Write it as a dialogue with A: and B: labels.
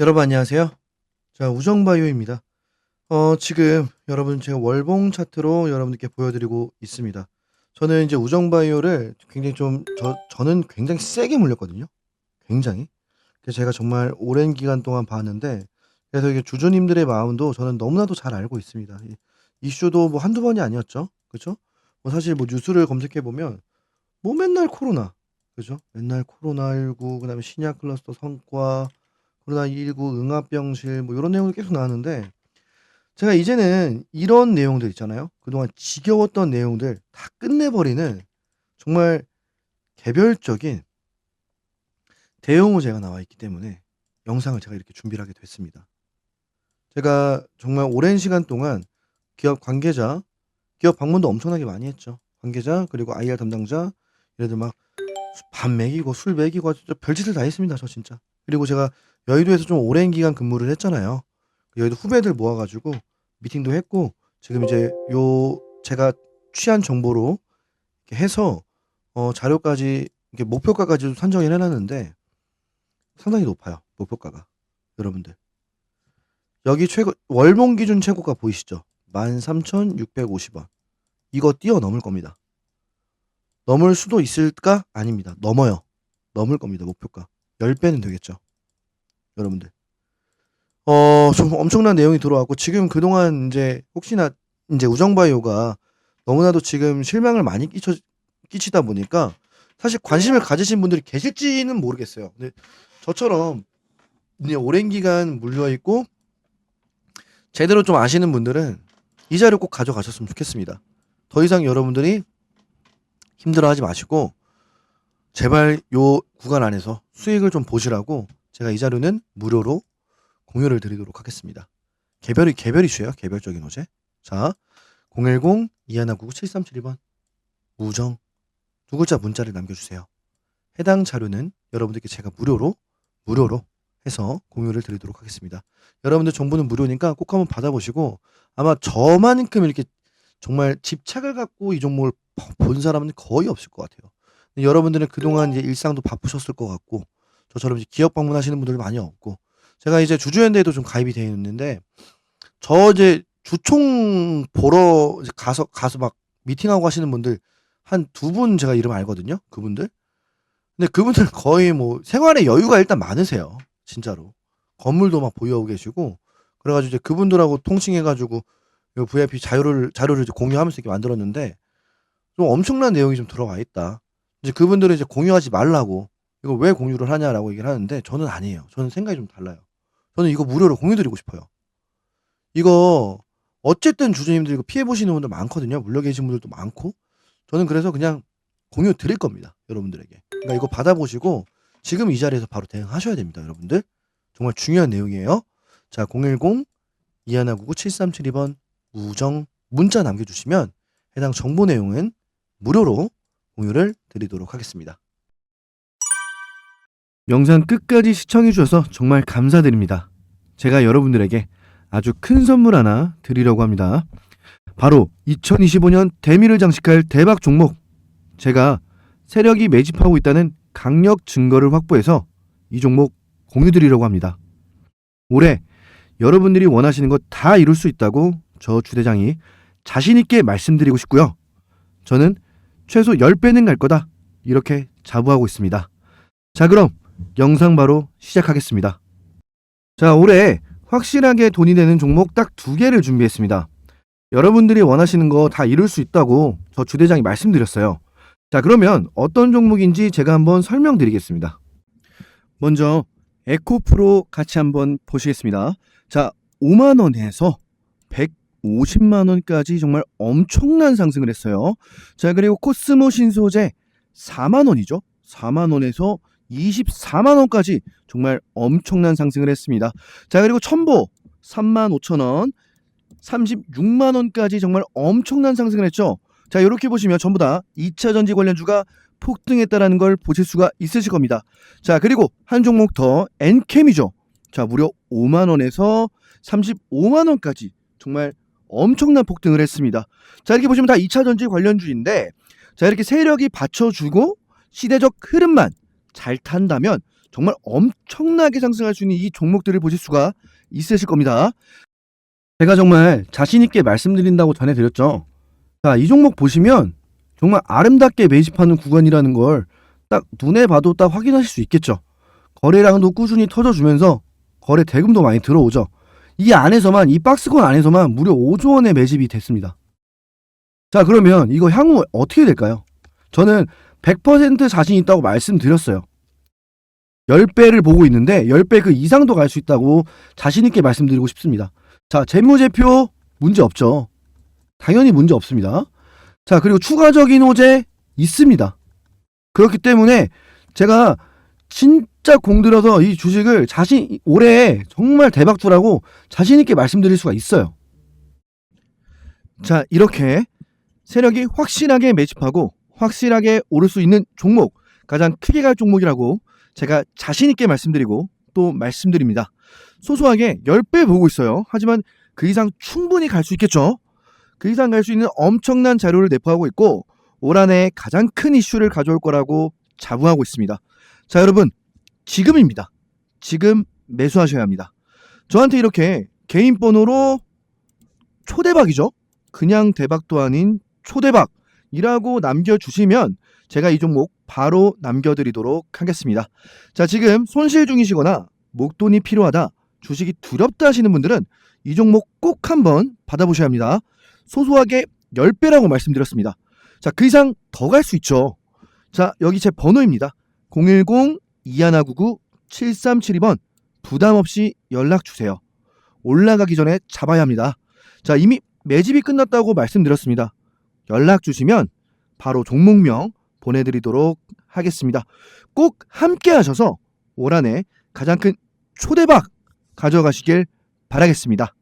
A: 여러분 안녕하세요. 자, 우정바이오입니다. 어, 지금 여러분 제가 월봉 차트로 여러분들께 보여드리고 있습니다. 저는 이제 우정바이오를 굉장히 좀, 저, 저는 굉장히 세게 물렸거든요. 굉장히. 그래서 제가 정말 오랜 기간 동안 봤는데, 그래서 이게 주주님들의 마음도 저는 너무나도 잘 알고 있습니다. 이 이슈도 뭐 한두 번이 아니었죠. 그죠? 뭐 사실 뭐 뉴스를 검색해보면, 뭐 맨날 코로나. 그죠? 맨날 코로나19, 그 다음에 신약 클러스터 성과, 코로나 19 응압병실 뭐 이런 내용이 계속 나왔는데 제가 이제는 이런 내용들 있잖아요. 그동안 지겨웠던 내용들 다 끝내버리는 정말 개별적인 대응 호재가 나와 있기 때문에 영상을 제가 이렇게 준비를 하게 됐습니다. 제가 정말 오랜 시간 동안 기업 관계자, 기업 방문도 엄청나게 많이 했죠. 관계자 그리고 IR 담당자 얘네들 막밥 먹이고 술 먹이고 진짜 별짓을 다 했습니다. 저 진짜. 그리고 제가 여의도에서 좀 오랜 기간 근무를 했잖아요. 여의도 후배들 모아가지고 미팅도 했고 지금 이제 요 제가 취한 정보로 이렇게 해서 어 자료까지 이렇게 목표가까지 산정을 해놨는데 상당히 높아요. 목표가가 여러분들 여기 최고 월봉 기준 최고가 보이시죠? 13,650원 이거 뛰어넘을 겁니다. 넘을 수도 있을까? 아닙니다. 넘어요. 넘을 겁니다. 목표가 10배는 되겠죠. 여러분들. 어, 좀 엄청난 내용이 들어왔고, 지금 그동안 이제, 혹시나 이제 우정바이오가 너무나도 지금 실망을 많이 끼쳐, 끼치다 보니까, 사실 관심을 가지신 분들이 계실지는 모르겠어요. 근데 저처럼 이제 오랜 기간 물려있고, 제대로 좀 아시는 분들은 이 자료 꼭 가져가셨으면 좋겠습니다. 더 이상 여러분들이 힘들어 하지 마시고, 제발 요 구간 안에서 수익을 좀 보시라고 제가 이 자료는 무료로 공유를 드리도록 하겠습니다. 개별, 개별 이슈예요. 개별적인 호재. 자, 010-2199-7372번 우정 두 글자 문자를 남겨주세요. 해당 자료는 여러분들께 제가 무료로 무료로 해서 공유를 드리도록 하겠습니다. 여러분들 정보는 무료니까 꼭 한번 받아보시고 아마 저만큼 이렇게 정말 집착을 갖고 이 종목을 본 사람은 거의 없을 것 같아요. 여러분들은 그동안 이제 일상도 바쁘셨을 것 같고 저처럼 이제 기업 방문하시는 분들도 많이 없고 제가 이제 주주연대에도 좀 가입이 되어 있는데 저 이제 주총 보러 가서 가서 막 미팅하고 하시는 분들 한 두 분 제가 이름 알거든요. 그분들. 근데 그분들 거의 뭐 생활에 여유가 일단 많으세요. 진짜로. 건물도 막 보유하고 계시고 그래가지고 이제 그분들하고 통칭해가지고 요 VIP 자료를 자료를 이제 공유하면서 이렇게 만들었는데 좀 엄청난 내용이 좀 들어가 있다. 이제 그분들은 이제 공유하지 말라고 이거 왜 공유를 하냐라고 얘기를 하는데 저는 아니에요. 저는 생각이 좀 달라요. 저는 이거 무료로 공유드리고 싶어요. 이거 어쨌든 주주님들 이거 피해 보시는 분들 많거든요. 물려 계신 분들도 많고 저는 그래서 그냥 공유 드릴 겁니다. 여러분들에게. 그러니까 이거 받아보시고 지금 이 자리에서 바로 대응하셔야 됩니다. 여러분들. 정말 중요한 내용이에요. 자, 010 2199 7372번 우정 문자 남겨주시면 해당 정보 내용은 무료로 공유를 드리도록 하겠습니다. 영상 끝까지 시청해주셔서 정말 감사드립니다. 제가 여러분들에게 아주 큰 선물 하나 드리려고 합니다. 바로 2025년 대미를 장식할 대박 종목. 제가 세력이 매집하고 있다는 강력 증거를 확보해서 이 종목 공유 드리려고 합니다. 올해 여러분들이 원하시는 것 다 이룰 수 있다고 저 주대장이 자신있게 말씀드리고 싶고요. 저는 최소 10배는 갈 거다. 이렇게 자부하고 있습니다. 자, 그럼 영상 바로 시작하겠습니다. 자, 올해 확실하게 돈이 되는 종목 딱 두 개를 준비했습니다. 여러분들이 원하시는 거 다 이룰 수 있다고 저 주대장이 말씀드렸어요. 자, 그러면 어떤 종목인지 제가 한번 설명드리겠습니다. 먼저 에코프로 같이 한번 보시겠습니다. 자, 5만 원에서 150만 원까지 정말 엄청난 상승을 했어요. 자, 그리고 코스모 신소재 4만 원이죠. 4만 원에서 24만 원까지 정말 엄청난 상승을 했습니다. 자, 그리고 첨보 3만 5천 원, 36만 원까지 정말 엄청난 상승을 했죠. 자, 이렇게 보시면 전부 다 2차 전지 관련주가 폭등했다라는 걸 보실 수가 있으실 겁니다. 자, 그리고 한 종목 더 엔캠이죠. 자, 무려 5만 원에서 35만 원까지 정말 엄청난 폭등을 했습니다. 자, 이렇게 보시면 다 2차 전지 관련주인데 자, 이렇게 세력이 받쳐주고 시대적 흐름만 잘 탄다면 정말 엄청나게 상승할 수 있는 이 종목들을 보실 수가 있으실 겁니다. 제가 정말 자신있게 말씀드린다고 전해드렸죠. 자, 이 종목 보시면 정말 아름답게 매집하는 구간이라는 걸 딱 눈에 봐도 딱 확인하실 수 있겠죠. 거래량도 꾸준히 터져주면서 거래 대금도 많이 들어오죠. 이 안에서만, 이 박스권 안에서만 무려 5조 원의 매집이 됐습니다. 자, 그러면 이거 향후 어떻게 될까요? 저는 100% 자신 있다고 말씀드렸어요. 10배를 보고 있는데 10배 그 이상도 갈 수 있다고 자신 있게 말씀드리고 싶습니다. 자, 재무제표 문제 없죠. 당연히 문제 없습니다. 자, 그리고 추가적인 호재 있습니다. 그렇기 때문에 제가 진짜 공들여서 이 주식을 자신 올해 정말 대박투라고 자신 있게 말씀드릴 수가 있어요. 자, 이렇게 세력이 확실하게 매집하고 확실하게 오를 수 있는 종목, 가장 크게 갈 종목이라고 제가 자신 있게 말씀드리고 또 말씀드립니다. 소소하게 10배 보고 있어요. 하지만 그 이상 충분히 갈 수 있겠죠. 그 이상 갈 수 있는 엄청난 자료를 내포하고 있고 올 한 해 가장 큰 이슈를 가져올 거라고 자부하고 있습니다. 자, 여러분. 지금입니다. 지금 매수하셔야 합니다. 저한테 이렇게 개인 번호로 초대박이죠. 그냥 대박도 아닌 초대박 이라고 남겨주시면 제가 이 종목 바로 남겨드리도록 하겠습니다. 자, 지금 손실 중이시거나 목돈이 필요하다, 주식이 두렵다 하시는 분들은 이 종목 꼭 한번 받아보셔야 합니다. 소소하게 10배라고 말씀드렸습니다. 자, 그 이상 더 갈 수 있죠. 자, 여기 제 번호입니다. 010-2199-7372번 부담 없이 연락 주세요. 올라가기 전에 잡아야 합니다. 자, 이미 매집이 끝났다고 말씀드렸습니다. 연락 주시면 바로 종목명 보내드리도록 하겠습니다. 꼭 함께 하셔서 올 한해 가장 큰 초대박 가져가시길 바라겠습니다.